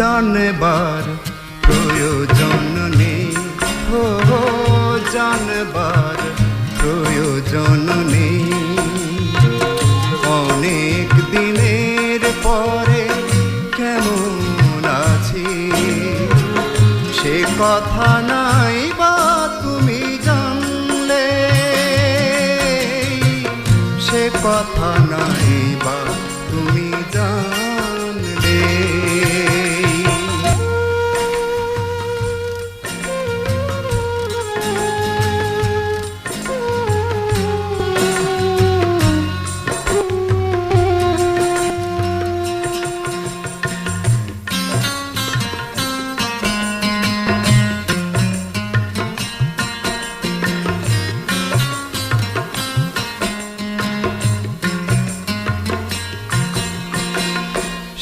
জানবার প্রয়োজন নেই। ও জানবার প্রয়োজন নেই। অনেক দিনের পরে কেমন আছি? সে কথা নাই বা তুমি জানলে। সে কথা নাই বা তুমি জানলে।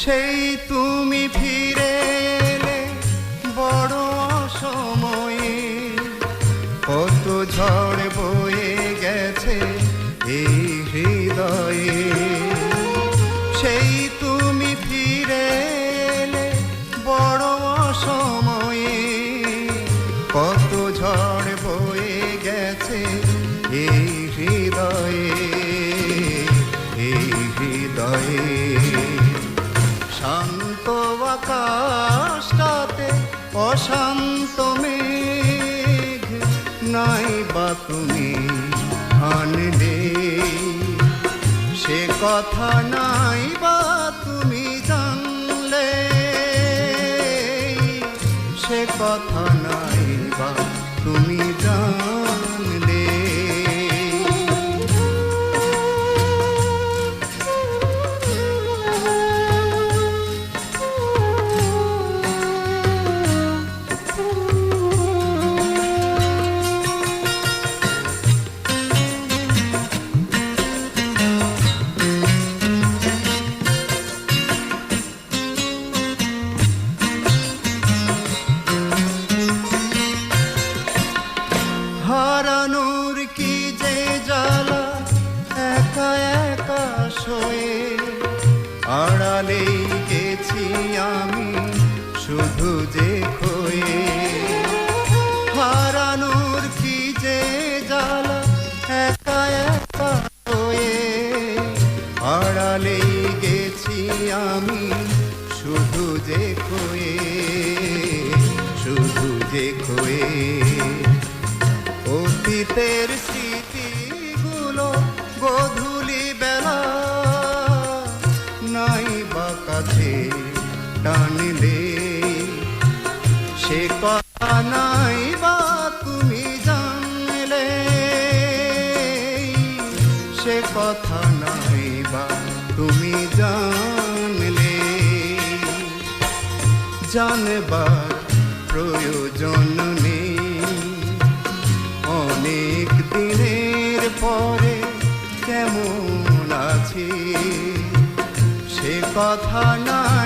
সেই তুমি ফিরে এলে বড় সময়ে কত ঝড় বয়ে গেছে এই হৃদয়ে। সেই তুমি ফিরে এলে বড় সময়ে কত অশান্ত মেঘ নাই বা তুমি আনলে। সে কথা নাই বা তুমি জানলে। সে কথা নাই বা তুমি জানলে। আড়ালেই গেছি আমি, শুধু যে খয়ে। হারানোর কি যে জ্বালা, একা একা শোয়ে আড়ালেই গেছি আমি, শুধু যে খয়ে, শুধু যে খয়ে। অতীতের সে কথা নাই বা তুমি জানলে। সে কথা নাই বা তুমি জানলে। জানবার প্রয়োজন নেই। অনেক দিনের পরে কেমন আছি? সে কথা নাই